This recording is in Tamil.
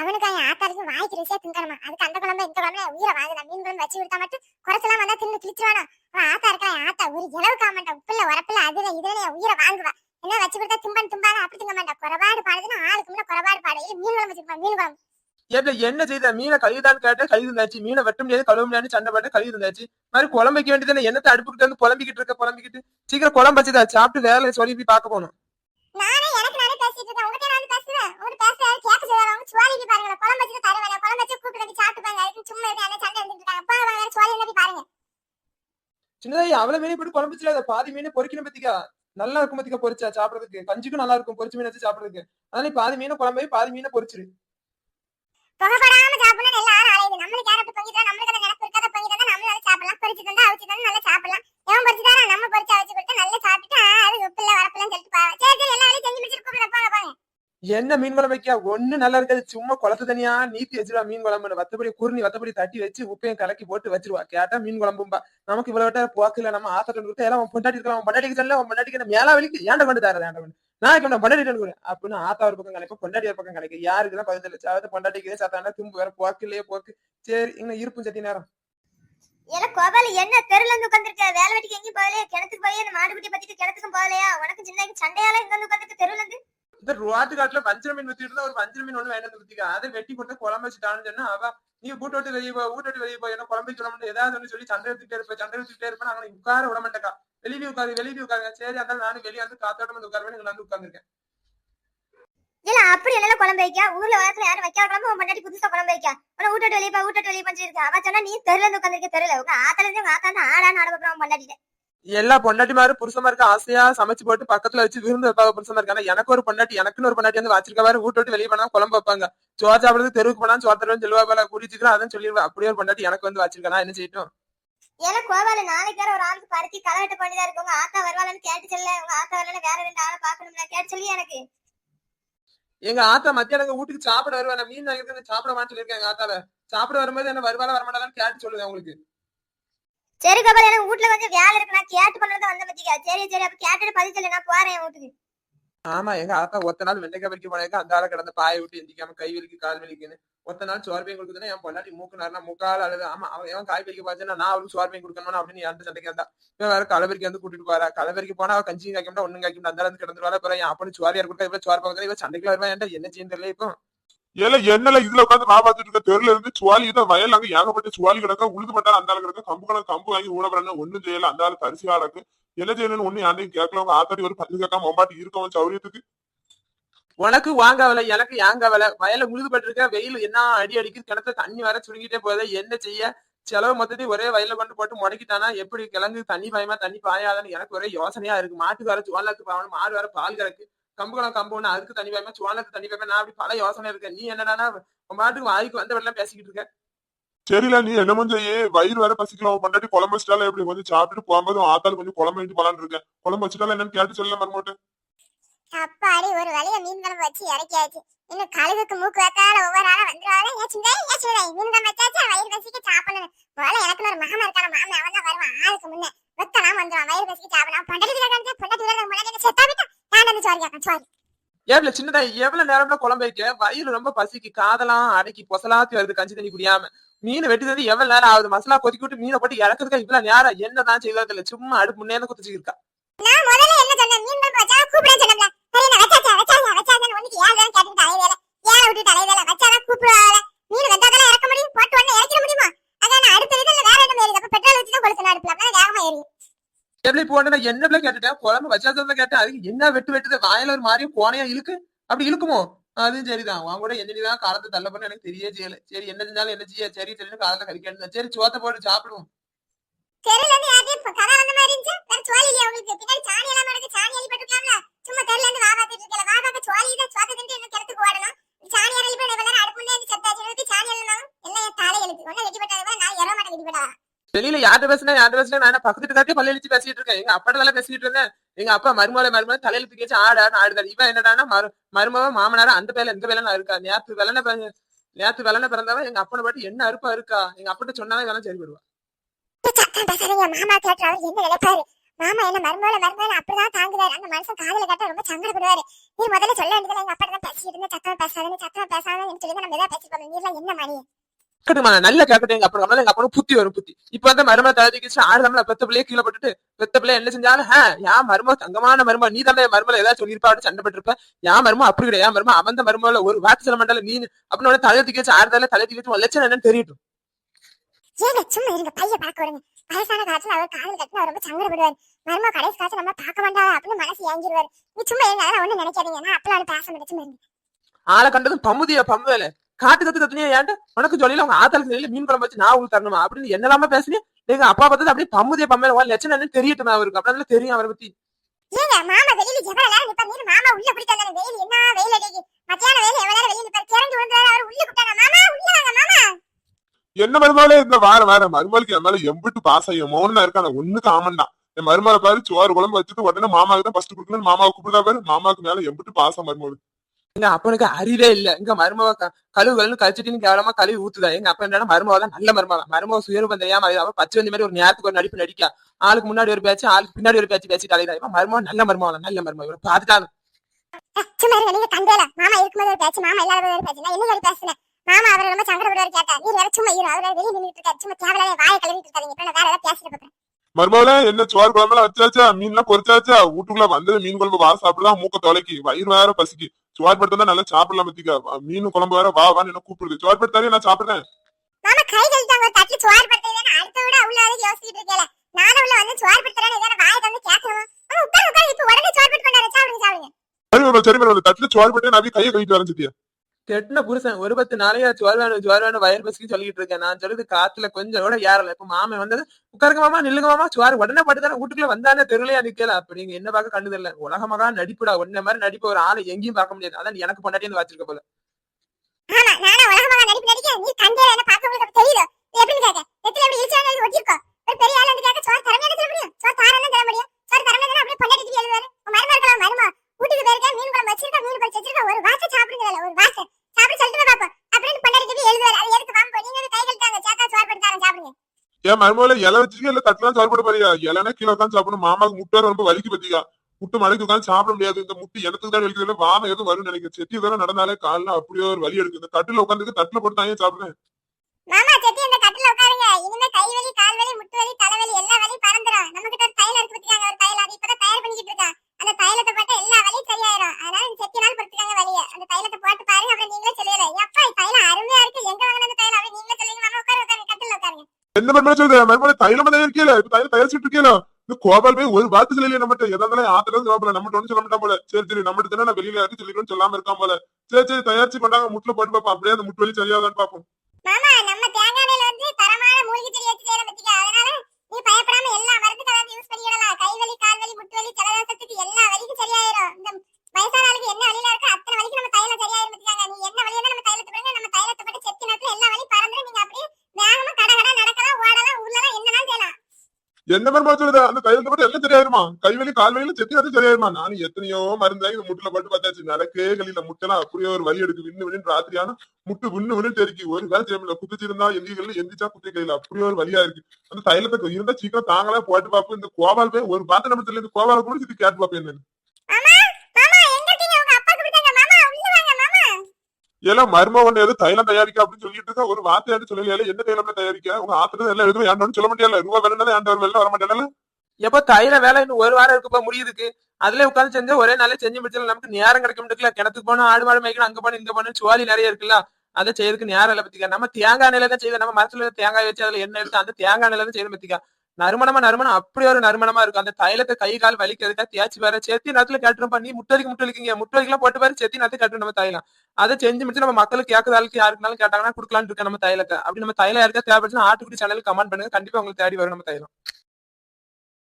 அவனுக்கு அவன் ஆத்தாருக்கு வாய்க்கு ருசியா திங்கணுமா? அதுக்கு அந்த குழம்பு இந்த குழம்பு உயிரை வாங்குதா மீன் குழம்பு வச்சு கொடுத்தா மட்டும் குறைச்சலாம் வந்தா தின்னு கிழிச்சிருவானா? அவன் ஆத்தா இருக்கா ஆத்தா. ஒரு இளவு காமண்டா உப்புல உரப்புல அதுல இதுல உயிரை வாங்குவா. என்ன வச்சு கொடுத்தா தும்பன் தும்பாத அப்படி திங்க மாட்டா குறபாடு பாடுதுன்னா ஆளுக்கு முன்ன குறபாடு பாடு. இல்ல மீன் குழம்பு வச்சிருப்பான் மீன் குழம்பு. ஏப்ல என்ன செய்த? மீனை கழுவிதான்னு கேட்ட கழுவி இருந்தாச்சு. மீனை வெட்ட முடியாது கழுவ முடியாது சண்டை போட்டு கழுவி இருந்தாச்சு. மாதிரி குழம்பு வைக்க வேண்டியது என்னத்தை அடுப்புக்கிட்டு வந்து புலம்பிக்கிட்டு இருக்க புலம்பிக்கிட்டு? சீக்கிரம் குழம்பு வச்சுதா சாப்பிட்டு வேலையை சொல்லி போய் பார்க்க போகணும். நானே எனக்கு நானே பேசிட்டு இருக்கேன் உங்ககிட்ட நான் பேசுவேன் உங்ககிட்ட பேச கேட்க செய்வாங்க சுவாலிக்கு பாருங்க குழம்பு வச்சு தருவேன். குழம்பு வச்சு கூப்பிட்டு வந்து சாப்பிட்டுப்பாங்க அதுக்கு சும்மா இருந்து அந்த சண்டை இருந்துட்டு இருக்காங்க. அப்பா வாங்க சுவாலி வந்து பாருங்க. சின்னதாயி அவ்வளவு மீன் போட்டு குழம்பு வச்சுல பாதி மீனை பொரிக்கணும் பத்திக்கா. நல்லா இருக்கும் பத்திக்கா பொரிச்சா சாப்பிடறதுக்கு. கஞ்சிக்கும் நல்லா இருக்கும். பொரிச்சு மீன் வச்சு சாப்பிடறதுக்கு. அதனால நீ பாதி மீனை குழம்பு பாதி மீனை பொரிச்சிரு புகைப்படாம சாப்பிடணும் எல்லாரும் அலையுது நம்மளுக்கு கேரட் பொங்கிட்டா நம்மளுக்கு அந்த நினைப்பு இருக்காத பொங்கிட்டா நம்மளும் நல்லா சாப்பிடலாம். பொரிச்சு தந்தா அவிச்சு தந்தா நல்லா சாப்பிடலாம். எவன் பொரிச்சு தரா நம்ம என்ன மீன் குழம்பு வைக்க ஒண்ணு நல்லா இருக்காது. சும்மா குளத்து தனியா நீத்தி வச்சிருவா மீன் குழம்பு. வத்தபடி குருணி வத்தபடி தட்டி வச்சு உப்பையும் கலக்கி போட்டு வச்சிருவா. கேட்டா மீன் குழம்பும்பா. நமக்கு இவ்வளவு விட்டா போக்குல நம்ம ஆத்தட்டு கொடுத்து எல்லாம் பொண்டாட்டி இருக்கலாம். உன் பொண்டாட்டிக்கு சொல்ல உன் பொண்டாட்டிக்கு மேலா வலிக்கு ஏண்ட கொண்டு தரது ஏன்டா கொண்டு? நான் இப்ப நான் பொண்டாட்டி கொண்டு அப்படின்னு ஆத்தா ஒரு பக்கம் கிடைக்கும் பொண்டாட்டி ஒரு பக்கம் கிடைக்கும் யாருக்குதான் பதில் அதாவது பொண்டாட்டிக்கு சாத்தானா தும்பு வேற போக்கிலேயே போக்கு. சரி இன்னும் இருப்பும் சத்தி நேரம். ஏல கோபால என்ன தெருல இருந்து உட்காந்துருக்க வேலை வெட்டிக்கு எங்கேயும் போகலையா? கிணத்துக்கு போய் அந்த மாடு குட்டி பத்திட்டு கிணத்துக்கும் போகலையா? உனக்கு சின்ன சண்டையால இங்க வந்து உட்காந்துட்டு தெருல இருந்து? இந்த ரோட்டு காட்டுல வஞ்சர மீன் வித்துட்டு இருந்தா ஒரு வஞ்சர மீன் ஒண்ணு வேண்டாம் வித்திக்கா. அதை வெட்டி கொடுத்து குழம்பு வச்சுட்டான்னு சொன்னா அவ நீ வீட்டு விட்டு வெளியே போ வீட்டு வெளியே போய் என்ன குழம்பு சொல்ல முடியும் ஏதாவது சொல்லி சண்டை எடுத்துட்டே இருப்பேன் சண்டை எடுத்துட்டே இருப்பேன் நாங்க உட்கார விட மாட்டேக்கா. வெளியே உட்காரு வெளியே உட்காருங்க. சரி அந்த நானும் வெளியே வந்து காத்தோட்டம் வந்து உட்காருவேன் இங்க வந்து உட்காந்துருக்கேன் இல்ல அப்படி என்ன குழம்பு வைக்க. ஊர்ல உலகத்துல யாரும் வைக்காத குழம்பு முன்னாடி புதுசா குழம்பு வைக்க. உன ஊட்டட்டு வெளியே போ ஊட்டட்டு வெளியே பண்ணி அவ சொன்னா நீ தெருல இருந்து உட்காந்துருக்க தெருல. உங்க ஆத்தால இருந்து உங்க ஆத்தா ஆடா நாட போறான் பொண்டாட்டிட்ட. எல்லா பொண்டாட்டிமாரும் புருஷமா இருக்க ஆசையா சமைச்சு போட்டு பக்கத்துல வச்சு விருந்து வைப்பாங்க புருஷமா இருக்காங்க எனக்கு ஒரு பொண்டாட்டி எனக்குன்னு ஒரு பொண்டாட்டி வந்து வச்சிருக்கவாரு வீட்டு விட்டு வெளியே போனா குழம்பு வைப்பாங்க. சோறு சாப்பிடுறது தெருவுக்கு போனா சோறு தருவேன் சொல்லுவா போல குடிச்சுக்கிறேன் அதான் சொல்லிடுவேன். அப்படியே ஒரு பொண்டாட்டி எனக்கு வந்து வச்சிருக்கா. என்ன செய்யட்டும்? ஏன்னா கோபால நாளைக்கு வேற ஒரு ஆளுக்கு பருத்தி களை வெட்ட வேண்டியதா இருக்கு. உங்க ஆத்தா வருவாளன்னு கேட்டு சொல்ல உங்க ஆத்தா வரலன்னு வேற ரெண்டு ஆளை பாக்கணும்ல கேட்டு சொல்லி எனக்கு. எங்க ஆத்தா மத்தியானம் வீட்டுக்கு சாப்பிட வருவேன்? மீன் வாங்கிட்டு சாப்பிட மாட்டேன் சொல்லியிருக்கேன் எங்க ஆத்தால சாப்பிட வரும்போது என்ன வருவாளா வரமாட்டாளான்னு கேட்டு சொல்லுவேன் உங்களுக்கு. சரி கோபால் எனக்கு வீட்டுல கொஞ்சம் வேலை இருக்கு. நான் கேட்டு பண்ணதான் வந்த பத்திக்கா சரி சரி அப்ப கேட்டுட்டு பதில் சொல்லு. நான் போறேன் என் வீட்டுக்கு. ஆமா எங்க அப்பா ஒத்த நாள் வெண்டைக்காய் பறிக்க போனாக்க அந்த ஆளை கிடந்த பாய விட்டு எந்திக்காம கை வலிக்கு கால் வலிக்குன்னு ஒத்த நாள் சோறு பையன் கொடுக்குதுன்னா என் பொண்டாட்டி மூக்கு முக்கால் அழுது. ஆமா அவன் எவன் காய் பறிக்க பாச்சுன்னா நான் அவளுக்கு சோர்பையும் கொடுக்கணும் அப்படின்னு என் சண்டைக்கு வந்தா இவன் வேற கலவரிக்கு வந்து கூட்டிட்டு போறா. கலவரிக்கு போனா அவன் கஞ்சி காய்க்க ஒண்ணும் காய்க்க அந்த அளவுக்கு கிடந்துருவாள்? அப்புறம் என் அப்பனு சோறு யார் கொடுத்தா இவன் சோறு இவன் சண்டைக்கு வருவான் என்ன செய்யும் தெரியல இப்போ. ஏல என்னல இதுல உட்காந்து நான் பாத்துட்டு இருக்க தெருல இருந்து சுவாலி தான் வயல் அங்க ஏகப்பட்ட சுவாலி கிடக்க. உழுது பட்டா அந்த ஆளு கிடக்க. கம்பு கணக்கு கம்பு வாங்கி ஊட ஒண்ணும் செய்யல. அந்த ஆளு தரிசியா ஆளுக்கு. என்ன செய்யணும்னு ஒண்ணு யாரையும் கேட்கலவங்க ஆத்தாடி ஒரு பத்து கேட்காம மம்பாட்டி இருக்கவன் சௌரியத்துக்கு. உனக்கு வாங்க எனக்கு ஏங்க அவல வயல உழுதுபட்டிருக்க வெயில் என்ன அடி அடிக்குது? கிணத்துல தண்ணி வர சுருங்கிட்டே போதே என்ன செய்ய? செலவு மொத்தத்தையும் ஒரே வயல்ல கொண்டு போட்டு முடக்கிட்டானா? எப்படி கிழங்கு தண்ணி பாயமா? தண்ணி பாயாதான்னு எனக்கு ஒரே யோசனையா இருக்கு. மாட்டுக்கு வர சோளத்துக்கு பாவணும். மாடு வர பால் கறக்கு கம்பு கணம் கம்பு ஒண்ணு அதுக்கு தண்ணி பாயமா சோளத்துக்கு தண்ணி பாயமா நான் அப்படி பல யோசனை இருக்கேன் நீ என்னடானா உன் மாட்டுக்கு வாய்க்கு வந்த வெள்ளம் பேசிக்கிட்டு இருக்க. சரில நீ என்னமோ செய்ய வயிறு வேற பசிக்கலாம் பொண்டாட்டி குழம்பு வச்சுட்டால எப்படி? கொஞ்சம் சாப்பிட்டுட்டு போகும்போது உன் ஆத்தாள் கொஞ்சம் குழம்பு வேண்டி போலான்னு இருக்கேன். குழம்பு வச்சுட்டால என்னன்னு கேட்டு சொல்ல மரமோட்டு. அப்பாடி ஒரு வழிய மீன் குழம்பு வச்சு இறக்கியாச்சு. இன்னும் கழுகுக்கு மூக்கு வைக்காத ஒவ்வொரு ஆளா வந்துருவாங்க ஏன் சிந்தை ஏன் சிந்தை மீன் குழம்பு வச்சாச்சு வயிறு பசிக்கு சாப்பிடணும். முதல்ல எனக்கு ஒரு மாமா இருக்கான மாமா அவன் தான் வருவான். ஆளுக்கு முன்ன. வெத்தலாம் வந்துருவான். வயிறு பசிக்கு சாப்பிடலாம் பொண்டாட்டி கிட்ட பொண்டாட்டி வேலை முன்னாடி செத்தா விட்டா நான் சோறு ஏப்ல சின்னதா எவ்வளவு நேரம்ல குழம்பு வைக்க? வயிறு ரொம்ப பசிக்கு காதெல்லாம் அடக்கி பொசலாத்தி வருது கஞ்சி தண்ணி குடியாம. மீன் வெட்டினது எவ்வளவு நேரம் ஆகுது? மசாலா கொதிக்கி விட்டு மீனை போட்டு இறக்குறதுக்கு இவ்வளவு நேரம் என்னதான் செய்யறது இல்ல சும்மா அடுப்பு முன்னே குதிச்சு இருக்கா நான் முதல்ல என்ன சொன்னேன்? மீன் குழம்பு வச்சா கூப்பிட சொன்னேன்ல. சரி நான் வச்சாச்சா? வச்சாச்சா? வச்சாச்சா? ஒண்ணுக்கு ஏன் கேட்டு தலைவேல ஏன் விட்டு தலைவேல வச்சாதான் கூப்பிடுவாங்க மீன் வெந்தாதான் இறக்க முடியும்? போட்டு உடனே இறக்கிட முடியுமா? அதான் அடுத்த இதுல வேற என்ன ஏறி அப்ப பெட்ரோல் வச்சு தான் கொளுத்தணும் அடுப்புல. அப்பதான் வேகமா ஏறி. எப்படி போன என்ன பிள்ளை கேட்டுட்டேன்? குழம்பு வச்சாதான் கேட்டேன். அதுக்கு என்ன வெட்டு வெட்டுது? வாயில ஒரு மாதிரியும் கோணையா இழுக்கு. அப்படி இழுக்குமோ? அதுவும் சரிதான். உன் கூட என்னதான் காலத்தை தள்ள பண்ண எனக்கு தெரிய செய்யல. சரி என்ன செஞ்சாலும் என்ன செய்ய? சரி சரின்னு காலத்தை கறிக்கணும் சரி சோத்த போட்டு சாப்பிடுவோம். தெரியல இருந்து கதை வந்த மாதிரி இருந்துச்சு. வேற சோழி இல்லையா உங்களுக்கு? பின்னாடி சாணி அள்ளி போட்டுக்கலாம்ல சும்மா தெருல இருந்து வா பார்த்துட்டு இருக்கல வா பார்க்க சோழி தான் சோத்த திண்டு என்ன கிடத்துக்கு ஓடணும் சாணி அள்ளி போய் வெள்ளம் அடுப்பு இருந்து செத்தாச்சு இருக்கு சாணி அள்ளணும் எல்லாம் என் தலை எழுத்து ஒன்னும் வெட்டி போட்டாங்க நான் எற மாட்டேன் வெட்டி போட்டா வெளியில யார்கிட்ட பேசினா யார்கிட்ட பேசினா நான் என்ன பக்கத்து காட்டி பல்ல பேசிட்டு இருக்கேன். எங்க அப்பா தான் பேசிட்டு இருந்தேன். எங்க அப்பா மருமலை மருமலை தலையில தூக்கி வச்சு ஆடு ஆடு ஆடுதாரு இவன் என்னடானா மரு மருமவ மாமனார அந்த பேல இந்த வேலை இருக்கா? நேற்று வெள்ளன நேற்று வெள்ளன பிறந்தவன் எங்க அப்பனை பாட்டு என்ன அறுப்பா இருக்கா? எங்க அப்பட்ட சொன்னாவே வேலை சரி விடுவா மாமா என்ன நினைப்பாரு? மாமா என்ன அப்படிதான் அந்த மனுஷன் காதுல கேட்டா ரொம்ப சங்கடப்படுவாரு. நீ முதல்ல சொல்ல வேண்டியதுல எங்க அப்பா தான் பேசிட்டு இருந்த சத்தமா பேசாதுன்னு சத்தமா பேசாதுன்னு சொல்லி நம்ம ஏதாவது பேசி போறோம் நீ எல்லாம் என்ன மணி? கேட்டுமா நல்லா கேட்கட்டும் எங்க அப்பா எங்க அப்பனும் புத்தி வரும் புத்தி. இப்ப வந்து மருமலை தயாரிச்சு ஆடு நம்மள பெத்த பிள்ளைய கீழே போட்டுட்டு பெத்த பிள்ளை என்ன செஞ்சாலும் ஹே யா மரும தங்கமான மரும நீ தான் மருமலை ஏதாவது சொல்லியிருப்பா அப்படி சண்டை போட்டிருப்ப. யா மரும அப்படி கிடையாது. யா மரும அவன் மருமல ஒரு வார்த்தை சொல்ல மாட்டால நீ அப்படின்னு உடனே தலையை தூக்கி வச்சு ஆறுதால தலையை தூக்கி வச்சு உன் லட்சணம் என்னன்னு தெரியட்டும் ஏங்க சும்மா இருங்க பைய பார்க்க விடுங்க வயசான காலத்துல அவர் காதல் கட்டினா ரொம்ப சங்கடப்படுவார். மரும கடைசி காலத்துல நம்ம பார்க்க மாட்டாரா அப்படின்னு மனசு ஏங்கிடுவாரு நீ சும்மா இருங்க அதெல்லாம் ஒண்ணும் நினைக்காதீங்க. நான் அப்பெல்லாம் பேச மாட்டேன் சும்மா இருங்க. ஆளை கண்டதும் பம்முதியா பம்புவேல காட்டு கத்து கத்துனியா ஏன்ட்டு? உனக்கு சொல்லில உங்க ஆத்தாளுக்கு தெரியல மீன் குழம்பு வச்சு நான் உங்களுக்கு தரணுமா? அப்படின்னு என்னலாமா பேசுனீங்க எங்க அப்பா பார்த்தது அப்படியே பம்முதிய பம்பேல உன் லட்சணம் என்னன்னு தெரியட்டும் அவருக்கு? அப்படின்னால தெரியும் அவரை பத்தி. ஏங்க மாமா வெளியில எவ்வளவு நேரம் நிப்பா? நீர் மாமா உள்ள பிடிக்க வந்தானே வெயில் என்ன வெயில்? அடிக்கு மத்தியான வெயில் எவ்வளவு நேரம் வெளியில நிப்பாரு? கிறங்கி விழுந்தாரு அவர் உள்ள கூட்டாங்க மாமா உள்ள வாங்க மாமா. என்ன மருமகளே இந்த வார வார மருமகளுக்கு என் மேல எம்பிட்டு பாசம் என் மௌனா இருக்கான ஒண்ணுக்கு ஆமன் தான். என் மருமலை பாரு சோறு குழம்பு வச்சுட்டு உடனே மாமாவுக்கு தான் ஃபர்ஸ்ட் கொடுக்கணும் மாமாவை கூப்பிடுறா பாரு. மாமாவுக்கு மேல எம்பிட்டு பாசம் மருமகளுக்கு. எங்க அப்பனுக்கு அறிவே இல்ல. எங்க மருமவ கழுவு கழுவு கழிச்சிட்டு கேவலமா கழுவி ஊத்துதா? எங்க அப்பா என்ன மருமவ தான்? நல்ல மருமவ மருமவ சுயரூபம் தெரியாம அது அவ பச்சை வந்தி மாதிரி ஒரு நேரத்துக்கு ஒரு நடிப்பு நடிக்கா. ஆளுக்கு முன்னாடி ஒரு பேச்சு ஆளுக்கு பின்னாடி ஒரு பேச்சு பேசிட்டு அலைதா இவன் மருமவ நல்ல மருமவ நல்ல மருமவ. இவரை பாத்துட்டாங்க நீங்க கண்டேல மாமா இருக்கும்போது ஒரு பேச்சு மாமா இல்லாத ஒரு பேச்சு. நான் என்ன சொல்லி பேசுனேன் மாமா அவர் ரொம்ப சங்கடப்படுவாரு கேட்டா நீர் வேற சும்மா இரு. அவர் வெளியே நின்னுட்டு இருக்காரு. சும்மா தேவையில்லாத வாயை கழுவிட்டு இருக்காதீங்க. இப்ப நான் வேற ஏதாவது பேசிட்டு போறேன். மருமகளே என்ன சோறு குழம்புலாம் வச்சாச்சா? மீன்லாம் பொரிச்சாச்சா? வீட்டுக்குள்ள வந்தது மீன் குழம்பு வா சாப்பிடுதான் மூக்க தொலைக்கி. வயிறு வேற பசிக்கு. சோறு படுத்தா நல்லா சாப்பிடலாம் பத்திக்கா மீன் குழம்பு வேற வா வான்னு என்ன கூப்பிடுது சோறு படுத்தாலே நான் சாப்பிடுறேன் மாமா கை ஒரு தட்டுல சோறு படுத்தேன் அடுத்த விட உள்ள வந்து யோசிச்சுட்டு இருக்கேன் நானும் உள்ள வந்து சோறு படுத்துறேன்னு ஏதாவது வாயை தந்து கேட்கணும் உட்காரு உட்காரு இப்ப உடனே சோறு பட்டு கொண்டாரு சாப்பிடுங்க சாப்பிடுங்க சரி மருமகளே, தட்டுல சோறு பட்டு நான் போய் கையை கழிட்டு வரேன் சித்தியா கெட்டின புருஷன் ஒரு பத்து நாளையா ஜுவார் வேணும் ஜுவார் வேணும் வயர் பசிக்கு சொல்லிட்டு இருக்கேன். நான் சொல்றது காத்துல கொஞ்சம் கூட ஏறல. இப்ப மாமன் வந்தது உட்காருங்க மாமா நில்லுங்க மாமா சுவார் உடனே பட்டுதானே வீட்டுக்குள்ள வந்தானே தெருலையா நிக்கல. அப்படி நீங்க என்ன பார்க்க கண்டு தெரியல. உலகமாக நடிப்புடா உன்ன மாதிரி நடிப்பு ஒரு ஆளை எங்கேயும் பார்க்க முடியாது. அதான் எனக்கு பொண்டாட்டி வச்சிருக்க போல ஆமா நானா உலகமாக நடிப்பு நடிக்க நீ கண்டே என்ன பார்க்க உங்களுக்கு அப்ப தெரியுதோ நீ எப்படின்னு கேட்க எத்தனை எப்படி இழுச்சாங்க ஒட்டிருக்கோ ஒரு பெரிய ஆள் வந்து கேட்க சோறு தரமே சொல்ல முடியும் சோறு தாரம் தர முடியும் சோறு தரமே அப்படியே பொண்டாட்டி எழுதுவாரு உன் மருமா இருக்கலாம் மருமா வீட்டுக்கு போயிருக்க மீன் குழம்பு வச்சிருக்கா மீன் குழம்பு வச்சிருக்கா ஒரு வாசை சாப்பிடுங்க ஒரு வாசை சாப்பிட்டு சொல்லிட்டு போய் பாப்போம் அப்படின்னு பொண்டாட்டி எழுதுவாரு அது எதுக்கு வாங்க நீங்க வந்து கை கழுத்தாங்க சேத்தா சோறு பட்டு தரேன் சாப்பிடுங்க ஏன் மருமகள இலை வச்சிருக்கீங்க இல்ல தட்டுலாம் சாப்பிட பாரியா இலைனா கீழே உட்காந்து சாப்பிடணும். மாமாக்கு முட்டை ரொம்ப வலிக்கு பத்தியா? முட்டை மலைக்கு உட்காந்து சாப்பிட முடியாது. இந்த முட்டை எனக்கு தான் வலிக்குது வாம எதுவும் வரும்னு நினைக்கிறேன். செட்டி தானே நடந்தாலே காலில் அப்படியே ஒரு வலி எடுக்குது இந்த தட்டுல உட்காந்துருக்கு தட்டுல போட்டு தான் சாப்பிடுறேன்? என்ன மருமலை சொல்லுது மருமலை தைலம் தயாரிக்கல இப்ப தைலம் தயாரிச்சுட்டு இருக்கல. இந்த கோபால் போய் ஒரு வார்த்தை சொல்லலையே நம்மகிட்ட. எதா இருந்தாலும் ஆத்துல இருந்து கோபால. நம்ம ஒண்ணு சொல்ல மாட்டா போல. சரி சரி நம்மகிட்ட தானே நான் வெளியில இருக்கு சொல்லிடுன்னு சொல்லாம இருக்கான் போல. சரி சரி தயாரிச்சு பண்ணாங்க முட்டுல போட்டு பாப்போம் அப்படியே அந்த முட்டு வலி சரியாதான்னு பாப்போம் மாமா நம்ம தேங்காய் எண்ணெயில வந்து தரமான மூலிகை செடி வச்சு செய்யற பத்தியா அதனால நீ பயப்படாம எல்லா மருந்து கலந்து யூஸ் பண்ணிடலாம் கை வலி கால் வலி முட்டு வலி ஜலதோஷத்துக்கு எல்லா வலிக்கும் சரியாயிரும். இந்த வயசான ஆளுக்கு என்ன வழியில இருக்கு அத்தனை வலிக்கு நம்ம தைலம் சரியாயிரும் பத்தியாங்க நீ என்ன வலியா நம்ம தைலத்தை போடுங்க நம்ம தைலத்தை போட்டு செத்தி நேரத்துல எல்லா வலி பறந்துரும் நீங்க அப்படியே வேகமா கட கட நடக்கலாம் ஓடலாம் உருளலாம் என்னலாம் செய்யலாம் என்ன மருமலை சொல்லுது? அந்த தையல் போட்டு எல்லாம் சரியாயிருமா கை வலி கால் வழியில செத்தி அது சரியாயிருமா நானும் எத்தனையோ மருந்து இந்த முட்டுல போட்டு பார்த்தாச்சு. நடக்கே கலியில முட்டெல்லாம் அப்படியே ஒரு வலி எடுக்கு விண்ணு விண்ணு ராத்திரியான முட்டு விண்ணு விண்ணு தெரிக்கி. ஒரு வேலை செய்ய முடியல குதிச்சிருந்தா எந்திரிகள் எந்திரிச்சா குத்தி கையில அப்படியே ஒரு வலியா இருக்கு. அந்த தைலத்தை இருந்தா சீக்கிரம் தாங்களா போட்டு பார்ப்போம். இந்த கோவால் போய் ஒரு பாத்து நம்ம தெரியல இந்த கோவால கூட இது கேட்டு பார்ப்பேன் என்னன்னு மாமா மாமா எங்க இருக்கீங்க உங்க அப்பாக்கு விட்டாங்க மாமா உள்ள வாங்க மாமா எல்லாம் ஒண்ணு எது தைலம் தயாரிக்க அப்படின்னு சொல்லிட்டு இருக்க? ஒரு வார்த்தை சொல்லலையா? என்ன தைலம் தயாரிக்க? உங்க ஆத்திரத்தை எல்லாம் எதுவும் ஏண்டோன்னு சொல்ல முடியல ரூபா வேணும்னா ஆண்டவர் வெளில வர மாட்டேன் எப்ப தைல வேலை இன்னும் ஒரு வாரம் இருக்குப்பா முடியுதுக்கு. அதுல உட்காந்து செஞ்சா ஒரே நாளே செஞ்சு முடிச்சல நமக்கு நேரம் கிடைக்க முடியல கிணத்துக்கு போனா ஆடு மாடு மேய்க்கணும் அங்க போன இங்க போன சுவாலி நிறைய இருக்குல்ல அதை செய்யறதுக்கு நேரம் இல்ல பத்திக்கா. நம்ம தேங்காய் நிலை தான் செய்வோம். நம்ம மரத்துல தேங்காய் வச்சு அதுல எண்ணெய் எடுத்து அந்த தேங்காய் நிலை தான் செய்யணும் பத்திக்கா. நறுமணமா நறுமணம் அப்படி ஒரு நறுமணமா இருக்கும். அந்த தைலத்தை கை கால் வலிக்கிறதுக்கா தேய்ச்சி வேற செத்தி நேரத்துல கேட்டுரும் பண்ணி முட்டலிக்கு முட்டலிக்குங்க முட்டலிக்கெல்லாம் போட்டு பாரு. செத்தி நேரத்துக்கு கட்டுரும் நம்ம தைலம். அதை செஞ்சு முடிச்சு நம்ம மக்களுக்கு கேட்கற ஆளுக்கு யாருக்குனாலும் கேட்டாங்கன்னா கொடுக்கலான்னு இருக்கேன் நம்ம தைலத்தை. அப்படி நம்ம தைலம் யாருக்கா தேவைப்படுச்சுன்னா ஆட்டுக்குடி சேனல் கமெண்ட் பண்ணுங்க. கண்டிப்பா உங்களுக்கு தேடி வரும் நம்ம தைலம்.